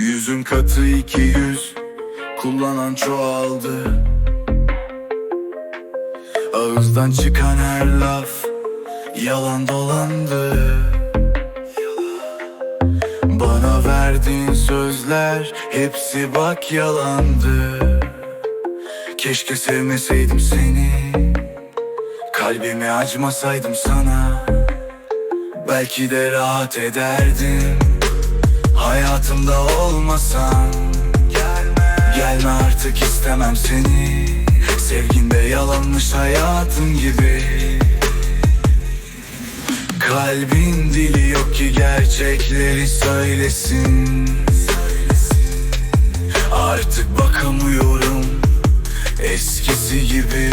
Yüzün katı iki yüz Kullanan çoğaldı. Ağızdan çıkan her laf Yalan dolandı. Bana verdiğin sözler Hepsi bak yalandı. Keşke sevmeseydim seni Kalbimi acımasaydım sana. Belki de rahat ederdim. Hayatımda olmasan Gelme Gelme artık istemem seni Sevginde yalanmış hayatım gibi Kalbin dili yok ki gerçekleri söylesin Artık bakamıyorum Eskisi gibi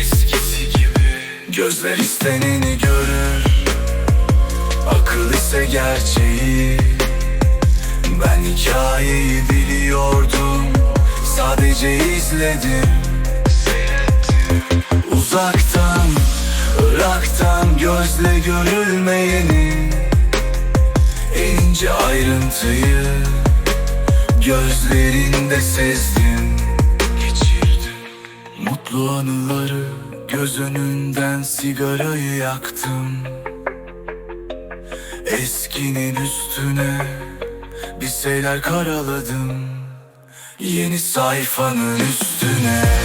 Eskisi gibi Gözler isteneni görür Akıl ise gerçeği hikayeyi biliyordum Sadece izledim. Uzaktan, Irak'tan gözle görülmeyeni ince ayrıntıyı Gözlerinde sezdim. Geçirdim. Mutlu anıları göz önünden sigarayı yaktım. Eskinin üstüne bir şeyler karaladım Yeni sayfanın üstüne